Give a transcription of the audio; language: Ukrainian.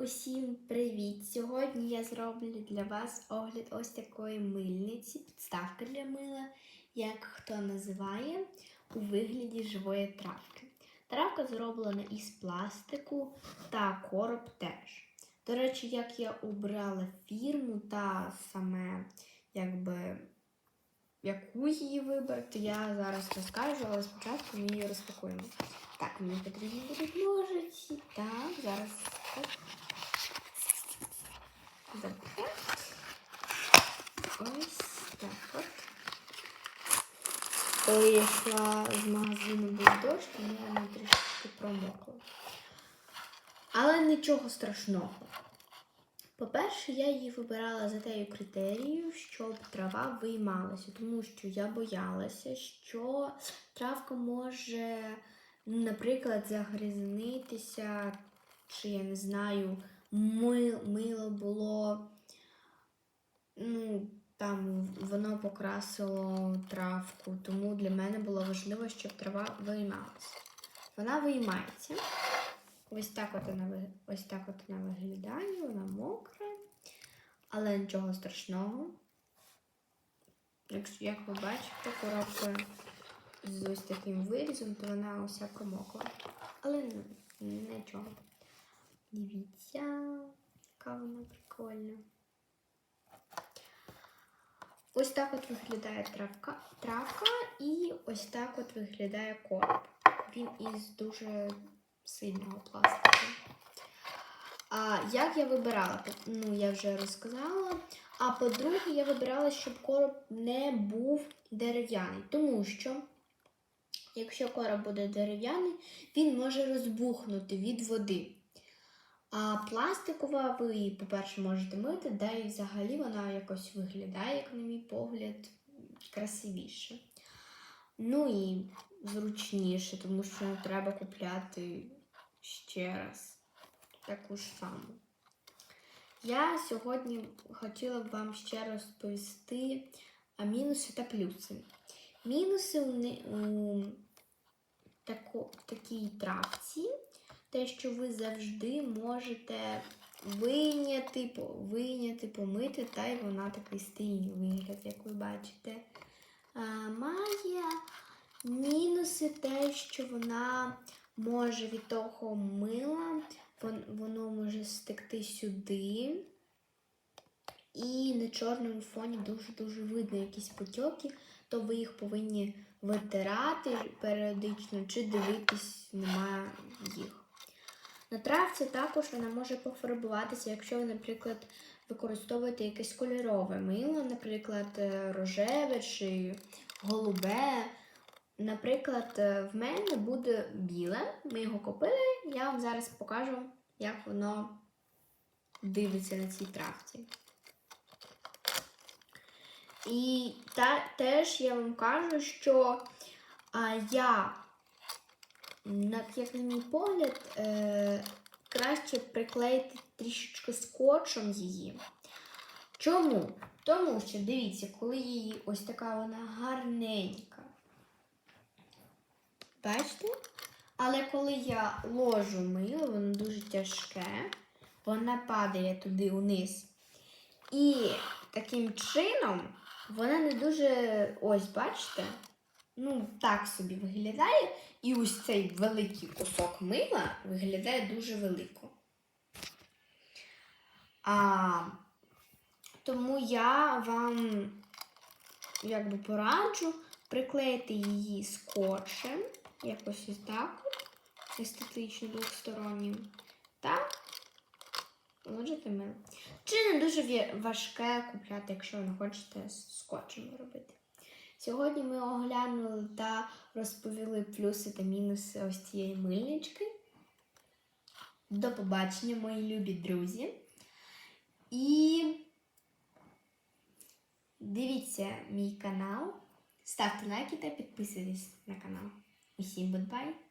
Усім привіт! Сьогодні я зроблю для вас огляд ось такої мильниці, підставка для мила, як хто називає, у вигляді живої травки. Травка зроблена із пластику та короб теж. До речі, як я обрала фірму та саме якби яку її вибрати, я зараз розкажу, але спочатку ми її розпакуємо. Так, мені потрібні будуть ножиці. Так, зараз. оп. Добре. Ось так от. Коли я йшла з магазину був дощ, тому вона трішки промокла. Але нічого страшного. По-перше, я її вибирала за тею критерією, щоб трава виймалася, тому що я боялася, що травка може, наприклад, загрізнитися, чи я не знаю, мило було, ну, там воно покрасило травку, тому для мене було важливо, щоб трава виймалася. Вона виймається. Ось так от вона, ось так от вона виглядає, вона мокра, але нічого страшного. Як ви бачите, коробка з ось таким вирізом, то вона уся промокла. Але нічого. Дивіться, яка вона прикольна. Ось так от виглядає травка, травка і ось так от виглядає короб. Він із дуже сильного пластику. А як я вибирала? Ну, я вже розказала. А по-друге, я вибирала, щоб короб не був дерев'яний. Тому що, якщо короб буде дерев'яний, він може розбухнути від води. А пластикова ви, її, по-перше, можете мити, да і взагалі вона якось виглядає, як на мій погляд, красивіше. Ну і зручніше, тому що треба купляти ще раз таку ж саму. Я сьогодні хотіла б вам ще розповісти мінуси та плюси. Мінуси у, у тако, такій травці, те, що ви завжди можете вийняти, вийняти, помити, та й вона такий стильний вигляд, як ви бачите. А, має мінуси те, що вона може від того мила, вон- воно може стекти сюди. І на чорному фоні дуже-дуже видно якісь потьоки, то ви їх повинні витирати періодично чи дивитись, немає їх. На травці також вона може пофарбуватися, якщо ви, наприклад, використовуєте якесь кольорове мило, наприклад, е, рожеве чи голубе. Наприклад, е, в мене буде біле, ми його купили, я вам зараз покажу, як воно дивиться на цій травці. І та, теж я вам кажу, що а, я, як на мій погляд, е, краще приклеїти трішечки скотчем її. Чому? Тому що, дивіться, коли її ось така вона гарненька. Бачите? Але коли я ложу мило, воно дуже тяжке, вона падає туди вниз. І таким чином вона не дуже, ось бачите, ну, так собі виглядає. І ось цей великий кусок мила виглядає дуже велико. А, тому я вам якби пораджу приклеїти її скотчем, якось ось так, естетично двостороннім, та ложити мило. Чи не дуже важке купляти, якщо ви не хочете скотчем робити. Сьогодні ми оглянули та розповіли плюси та мінуси ось цієї мильнички. До побачення, мої любі друзі. І дивіться мій канал, ставте лайки та підписуйтесь на канал. Усім goodbye!